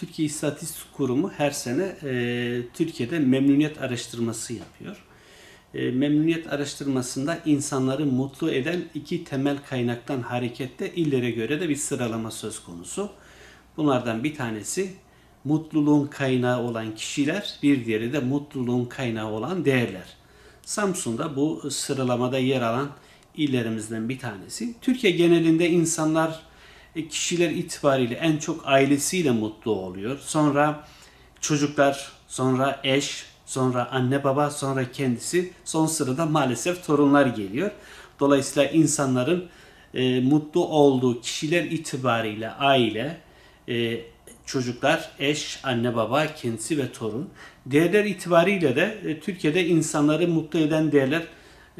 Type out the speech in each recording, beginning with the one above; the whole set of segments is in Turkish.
Türkiye İstatistik Kurumu her sene e, Türkiye'de memnuniyet araştırması yapıyor. E, memnuniyet araştırmasında insanları mutlu eden iki temel kaynaktan hareketle illere göre de bir sıralama söz konusu. Bunlardan bir tanesi mutluluğun kaynağı olan kişiler, bir diğeri de mutluluğun kaynağı olan değerler. Samsun'da bu sıralamada yer alan illerimizden bir tanesi. Türkiye genelinde insanlar kişiler itibariyle en çok ailesiyle mutlu oluyor. Sonra çocuklar, sonra eş, sonra anne baba, sonra kendisi, son sırada maalesef torunlar geliyor. Dolayısıyla insanların e, mutlu olduğu kişiler itibariyle aile, e, çocuklar, eş, anne baba, kendisi ve torun. Değerler itibariyle de e, Türkiye'de insanları mutlu eden değerler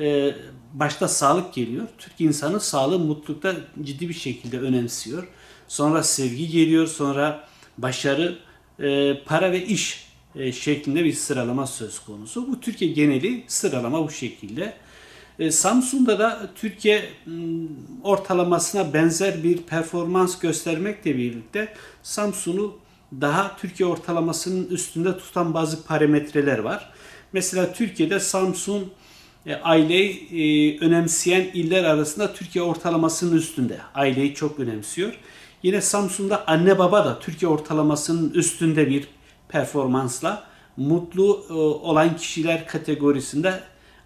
e, başta sağlık geliyor. Türk insanı sağlığı mutlulukta ciddi bir şekilde önemsiyor. Sonra sevgi geliyor, sonra başarı, e, para ve iş e, şeklinde bir sıralama söz konusu. Bu Türkiye geneli sıralama bu şekilde. E, Samsun'da da Türkiye ortalamasına benzer bir performans göstermekle birlikte Samsun'u daha Türkiye ortalamasının üstünde tutan bazı parametreler var. Mesela Türkiye'de Samsun e, aileyi e, önemseyen iller arasında Türkiye ortalamasının üstünde. Aileyi çok önemsiyor. Yine Samsun'da anne baba da Türkiye ortalamasının üstünde bir performansla mutlu e, olan kişiler kategorisinde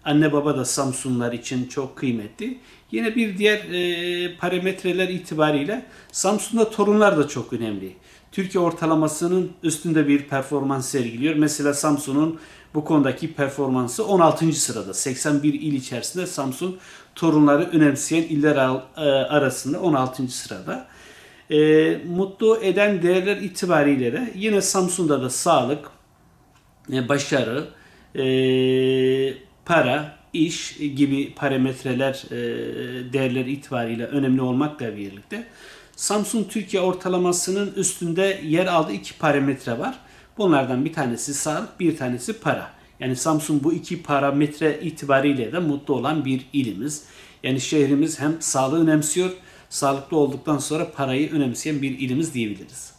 anne baba da Samsunlar için çok kıymetli. Yine bir diğer e, parametreler itibariyle Samsun'da torunlar da çok önemli. Türkiye ortalamasının üstünde bir performans sergiliyor. Mesela Samsun'un bu konudaki performansı 16. sırada. 81 il içerisinde Samsun torunları önemseyen iller e, arasında 16. sırada. E, mutlu eden değerler itibariyle de yine Samsun'da da sağlık, e, başarı, e, para, iş gibi parametreler e, değerler itibariyle önemli olmakla birlikte Samsung Türkiye ortalamasının üstünde yer aldığı iki parametre var. Bunlardan bir tanesi sağlık, bir tanesi para. Yani Samsung bu iki parametre itibariyle de mutlu olan bir ilimiz. Yani şehrimiz hem sağlığı önemsiyor, sağlıklı olduktan sonra parayı önemseyen bir ilimiz diyebiliriz.